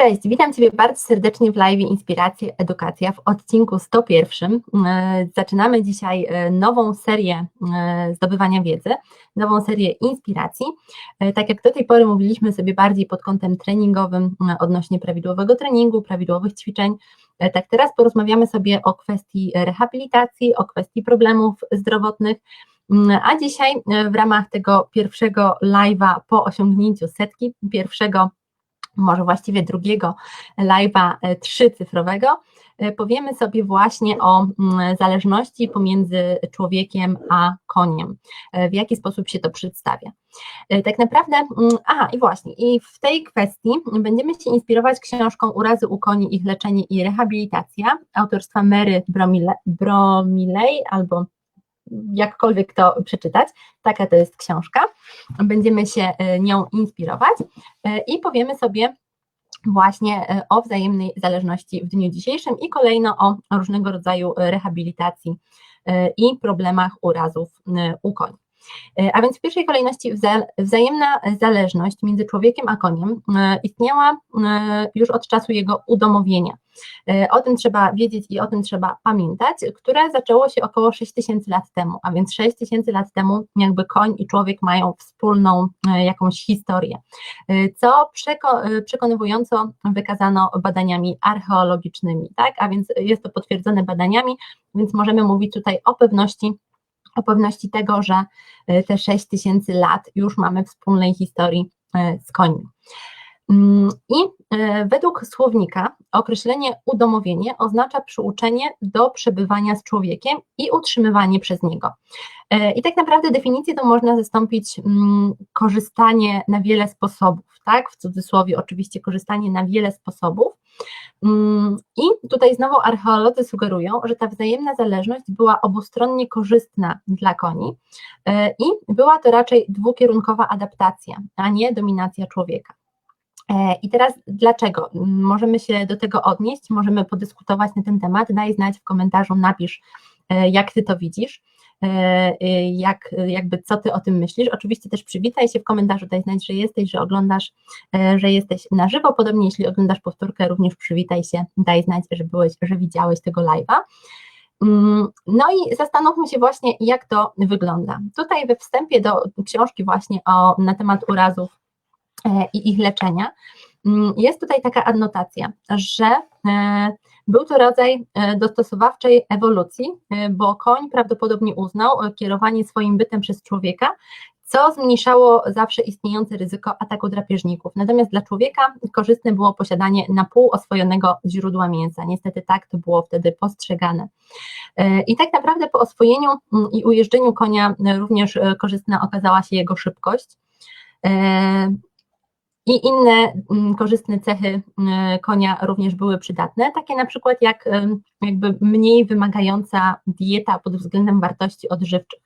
Cześć, witam Ciebie bardzo serdecznie w live Inspiracje Edukacja w odcinku 101. E, zaczynamy dzisiaj e, nową serię e, zdobywania wiedzy, nową serię inspiracji. Tak jak do tej pory mówiliśmy sobie bardziej pod kątem treningowym odnośnie prawidłowego treningu, prawidłowych ćwiczeń, tak teraz porozmawiamy sobie o kwestii rehabilitacji, o kwestii problemów zdrowotnych, a dzisiaj w ramach tego pierwszego live'a po osiągnięciu setki, pierwszego może właściwie drugiego live'a e, trzycyfrowego, e, powiemy sobie właśnie o mm, zależności pomiędzy człowiekiem a koniem, e, w jaki sposób się to przedstawia. Tak naprawdę, mm, aha i właśnie, i w tej kwestii będziemy się inspirować książką Urazy u koni, ich leczenie i rehabilitacja autorstwa Mary Bromiley albo jakkolwiek to przeczytać. Taka to jest książka. Będziemy się e, nią inspirować e, i powiemy sobie właśnie e, o wzajemnej zależności w dniu dzisiejszym i kolejno o różnego rodzaju rehabilitacji i problemach urazów u koni. E, a więc w pierwszej kolejności wzajemna zależność między człowiekiem a koniem e, istniała e, już od czasu jego udomowienia. O tym trzeba wiedzieć i o tym trzeba pamiętać, które zaczęło się około 6000 lat temu, a więc 6000 lat temu jakby koń i człowiek mają wspólną jakąś historię, co przekonywująco wykazano badaniami archeologicznymi, tak? A więc jest to potwierdzone badaniami, więc możemy mówić tutaj o pewności o pewności tego, że e, te 6 tysięcy lat już mamy wspólnej historii e, z końmi. Mm, I e, według słownika określenie udomowienie oznacza przyuczenie do przebywania z człowiekiem i utrzymywanie przez niego. I tak naprawdę definicję to można zastąpić mm, korzystanie na wiele sposobów, tak? W cudzysłowie oczywiście korzystanie na wiele sposobów. Mm, I tutaj znowu archeolodzy sugerują, że ta wzajemna zależność była obustronnie korzystna dla koni e, i była to raczej dwukierunkowa adaptacja, a nie dominacja człowieka. E, I teraz dlaczego? Możemy się do tego odnieść, możemy podyskutować na ten temat. Daj znać w komentarzu, napisz, e, jak ty to widzisz. E, jak, jakby co ty o tym myślisz. Oczywiście też przywitaj się w komentarzu, daj znać, że jesteś, że oglądasz, że jesteś na żywo, podobnie jeśli oglądasz powtórkę, również przywitaj się, daj znać, że byłeś, że widziałeś tego live'a. Mm, no i zastanówmy się właśnie, jak to wygląda. Tutaj we wstępie do książki właśnie o, na temat urazów i ich leczenia mm, jest tutaj taka adnotacja, że był to rodzaj e, dostosowawczej ewolucji, e, bo koń prawdopodobnie uznał e, kierowanie swoim bytem przez człowieka, co zmniejszało zawsze istniejące ryzyko ataku drapieżników. Natomiast dla człowieka korzystne było posiadanie na pół oswojonego źródła mięsa. Niestety tak to było wtedy postrzegane. I tak naprawdę po oswojeniu mm, i ujeżdżeniu konia również korzystna okazała się jego szybkość i inne mm, korzystne cechy mm, konia również były przydatne, takie na przykład jak jakby mniej wymagająca dieta pod względem wartości odżywczych.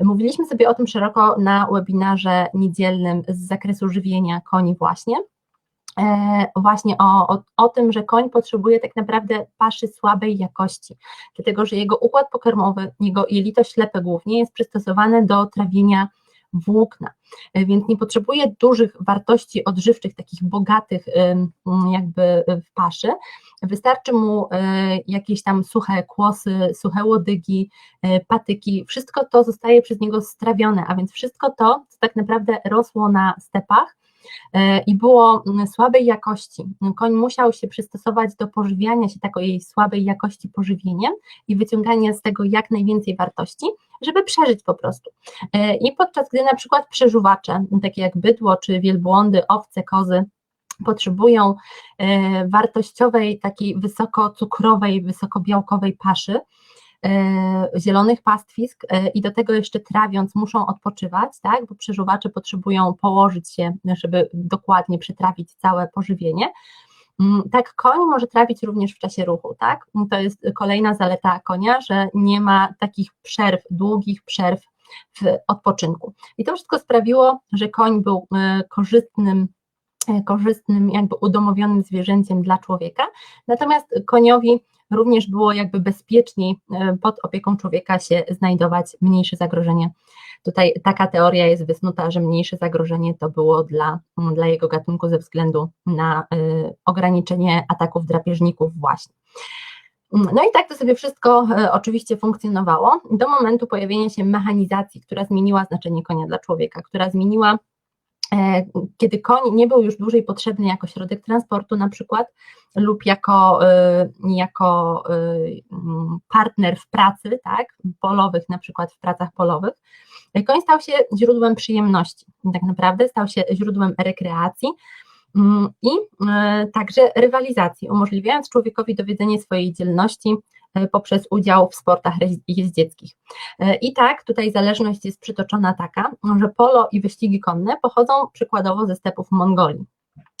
Mówiliśmy sobie o tym szeroko na webinarze niedzielnym z zakresu żywienia koni właśnie, e, właśnie o, o, o, tym, że koń potrzebuje tak naprawdę paszy słabej jakości, dlatego że jego układ pokarmowy, jego jelito ślepe głównie jest przystosowane do trawienia włókna, e, więc nie potrzebuje dużych wartości odżywczych, takich bogatych jakby w paszy. Wystarczy mu e, jakieś tam suche kłosy, suche łodygi, e, patyki, wszystko to zostaje przez niego strawione, a więc wszystko to, co tak naprawdę rosło na stepach, i było słabej jakości. Koń musiał się przystosować do pożywiania się takiej słabej jakości pożywieniem i wyciągania z tego jak najwięcej wartości, żeby przeżyć po prostu. E, I podczas gdy na przykład przeżuwacze, takie jak bydło czy wielbłądy, owce, kozy, potrzebują e, wartościowej, takiej wysokocukrowej, wysokobiałkowej paszy, e, zielonych pastwisk i do tego jeszcze trawiąc muszą odpoczywać, tak, bo przeżuwacze potrzebują położyć się, żeby dokładnie przetrawić całe pożywienie, Mm, tak, koń może trawić również w czasie ruchu, tak? To jest kolejna zaleta konia, że nie ma takich przerw, długich przerw w odpoczynku. I to wszystko sprawiło, że koń był e, korzystnym e, korzystnym, jakby udomowionym zwierzęciem dla człowieka, natomiast koniowi również było jakby bezpieczniej pod opieką człowieka się znajdować, mniejsze zagrożenie. Tutaj taka teoria jest wysnuta, że mniejsze zagrożenie to było dla, dla jego gatunku ze względu na ograniczenie ataków drapieżników właśnie. No i tak to sobie wszystko e, oczywiście funkcjonowało do momentu pojawienia się mechanizacji, która zmieniła znaczenie konia dla człowieka, która zmieniła e, kiedy koń nie był już dłużej potrzebny jako środek transportu na przykład lub jako, e, jako partner w pracy, tak, polowych na przykład w pracach polowych, koń stał się źródłem przyjemności, tak naprawdę stał się źródłem rekreacji, Mm, i e, także rywalizacji, umożliwiając człowiekowi dowiedzenie swojej dzielności e, poprzez udział w sportach jeździeckich. E, I tak tutaj zależność jest przytoczona taka, że polo i wyścigi konne pochodzą przykładowo ze stepów Mongolii.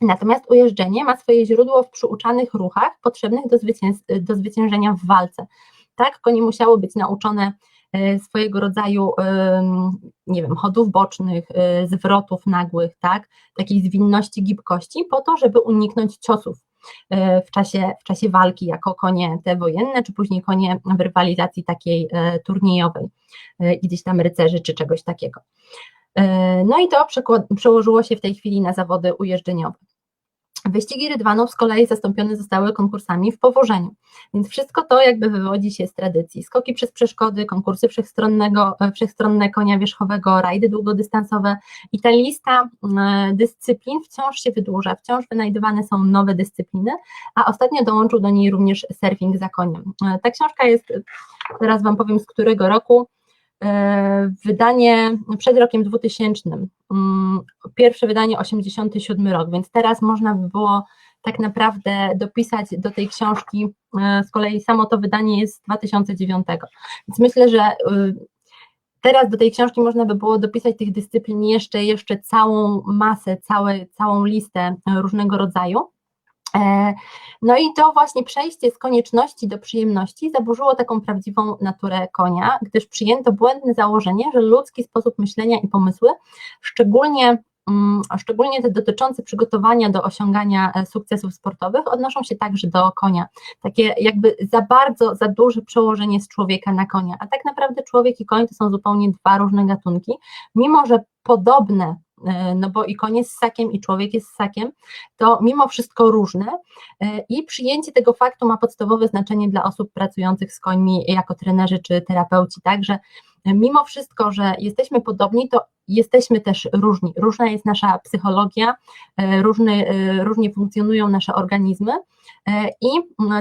Natomiast ujeżdżenie ma swoje źródło w przyuczanych ruchach potrzebnych do, do zwyciężenia w walce. Tak, konie musiały być nauczone E, swojego rodzaju, nie wiem, chodów bocznych, e, zwrotów nagłych, tak, takiej zwinności, gibkości, po to, żeby uniknąć ciosów e, w czasie, w czasie walki jako konie te wojenne, czy później konie w rywalizacji takiej turniejowej, gdzieś tam rycerzy czy czegoś takiego. No i to przełożyło się w tej chwili na zawody ujeżdżeniowe. Wyścigi rydwanów z kolei zastąpione zostały konkursami w powożeniu, więc wszystko to jakby wywodzi się z tradycji. Skoki przez przeszkody, konkursy wszechstronnego, e, wszechstronne konia wierzchowego, rajdy długodystansowe i ta lista e, dyscyplin wciąż się wydłuża, wciąż wynajdywane są nowe dyscypliny, a ostatnio dołączył do niej również surfing za koniem. E, ta książka jest, teraz Wam powiem z którego roku, wydanie przed rokiem 2000, mm, pierwsze wydanie 87 rok, więc teraz można by było tak naprawdę dopisać do tej książki, e, z kolei samo to wydanie jest z 2009, więc myślę, że y, teraz do tej książki można by było dopisać tych dyscyplin jeszcze, jeszcze całą masę, całe, całą listę różnego rodzaju. E, no i to właśnie przejście z konieczności do przyjemności zaburzyło taką prawdziwą naturę konia, gdyż przyjęto błędne założenie, że ludzki sposób myślenia i pomysły, szczególnie mm, szczególnie te dotyczące przygotowania do osiągania e, sukcesów sportowych, odnoszą się także do konia. Takie jakby za bardzo, za duże przełożenie z człowieka na konia. A tak naprawdę człowiek i koń to są zupełnie dwa różne gatunki, mimo że podobne no bo i koń jest ssakiem, i człowiek jest ssakiem, to mimo wszystko różne e, i przyjęcie tego faktu ma podstawowe znaczenie dla osób pracujących z końmi jako trenerzy czy terapeuci, także mimo wszystko, że jesteśmy podobni, to jesteśmy też różni. Różna jest nasza psychologia, e, różnie funkcjonują nasze organizmy i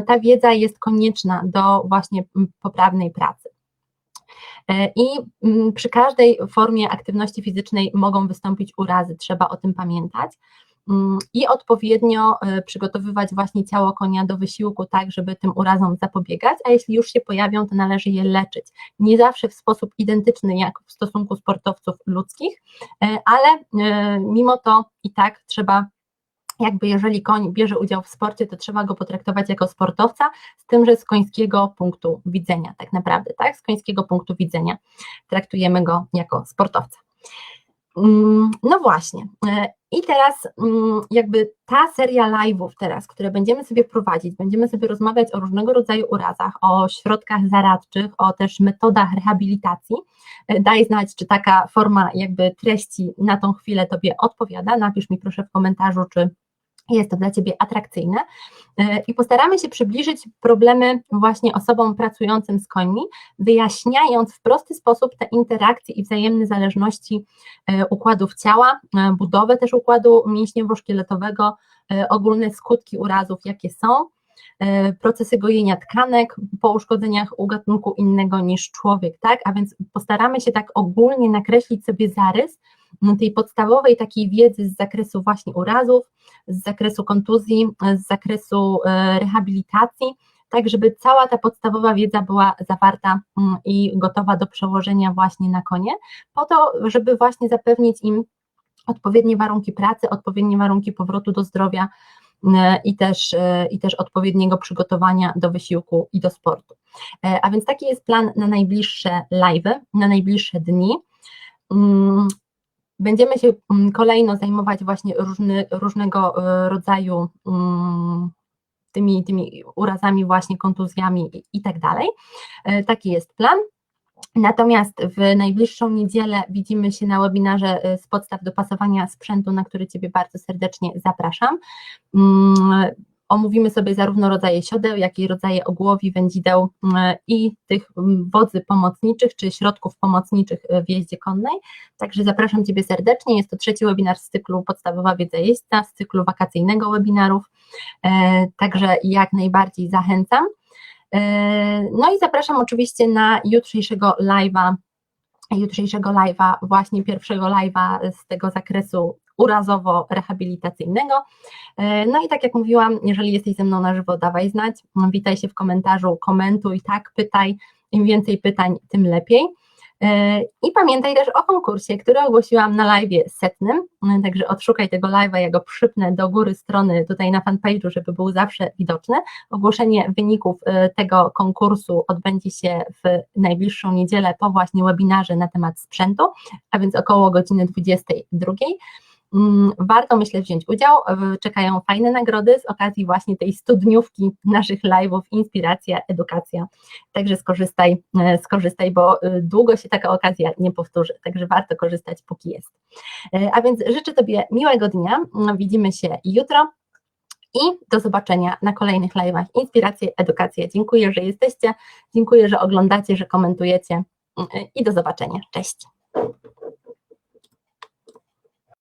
ta wiedza jest konieczna do właśnie poprawnej pracy. E, I mm, przy każdej formie aktywności fizycznej mogą wystąpić urazy, trzeba o tym pamiętać. Mm, I odpowiednio e, przygotowywać właśnie ciało konia do wysiłku, tak, żeby tym urazom zapobiegać, a jeśli już się pojawią, to należy je leczyć. Nie zawsze w sposób identyczny jak w stosunku sportowców ludzkich, e, ale mimo to i tak trzeba jakby jeżeli koń bierze udział w sporcie, to trzeba go potraktować jako sportowca, z tym, że z końskiego punktu widzenia, tak naprawdę, tak? Z końskiego punktu widzenia traktujemy go jako sportowca. Mm, no właśnie. E, I teraz mm, jakby ta seria live'ów teraz, które będziemy sobie prowadzić, będziemy sobie rozmawiać o różnego rodzaju urazach, o środkach zaradczych, o też metodach rehabilitacji. E, daj znać, czy taka forma jakby treści na tą chwilę Tobie odpowiada. Napisz mi proszę w komentarzu, czy jest to dla Ciebie atrakcyjne e, i postaramy się przybliżyć problemy właśnie osobom pracującym z końmi, wyjaśniając w prosty sposób te interakcje i wzajemne zależności e, układów ciała, e, budowę też układu mięśniowo-szkieletowego, ogólne skutki urazów, jakie są, procesy gojenia tkanek po uszkodzeniach u gatunku innego niż człowiek, tak? A więc postaramy się tak ogólnie nakreślić sobie zarys, no, tej podstawowej takiej wiedzy z zakresu właśnie urazów, z zakresu kontuzji, z zakresu e, rehabilitacji, tak żeby cała ta podstawowa wiedza była zawarta mm, i gotowa do przełożenia właśnie na konie, po to, żeby właśnie zapewnić im odpowiednie warunki pracy, odpowiednie warunki powrotu do zdrowia e, i też, e, i też odpowiedniego przygotowania do wysiłku i do sportu. A więc taki jest plan na najbliższe live, na najbliższe dni. Mm, Będziemy się mm, kolejno zajmować właśnie różny, różnego e, rodzaju mm, tymi, tymi urazami, właśnie kontuzjami i, i tak dalej. E, taki jest plan. Natomiast w najbliższą niedzielę widzimy się na webinarze e, z podstaw dopasowania sprzętu, na który Ciebie bardzo serdecznie zapraszam. Mm, Omówimy sobie zarówno rodzaje siodeł, jak i rodzaje ogłowi, wędzideł mm, i tych mm, wodzy pomocniczych, czy środków pomocniczych w jeździe konnej. Także zapraszam Ciebie serdecznie. Jest to trzeci webinar z cyklu Podstawowa wiedza jeźdźca, z cyklu wakacyjnego webinarów. E, Także jak najbardziej zachęcam. E, No i zapraszam oczywiście na jutrzejszego live'a, jutrzejszego live'a, właśnie pierwszego live'a z tego zakresu urazowo-rehabilitacyjnego. E, No i tak jak mówiłam, jeżeli jesteś ze mną na żywo, dawaj znać, witaj się w komentarzu, komentuj, tak, pytaj, im więcej pytań, tym lepiej. I pamiętaj też o konkursie, który ogłosiłam na live setnym, także odszukaj tego live'a, ja go przypnę do góry strony tutaj na fanpage'u, żeby był zawsze widoczny. Ogłoszenie wyników e, tego konkursu odbędzie się w najbliższą niedzielę po właśnie webinarze na temat sprzętu, a więc około godziny 22. Mm, Warto, myślę, wziąć udział. Czekają fajne nagrody z okazji właśnie tej studniówki naszych live'ów, inspiracja, edukacja. Także skorzystaj, e, skorzystaj, bo e, długo się taka okazja nie powtórzy, także warto korzystać, póki jest. E, A więc życzę Tobie miłego dnia. Widzimy się jutro. I do zobaczenia na kolejnych live'ach. Inspiracje, edukacja. Dziękuję, że jesteście. Dziękuję, że oglądacie, że komentujecie. I do zobaczenia. Cześć.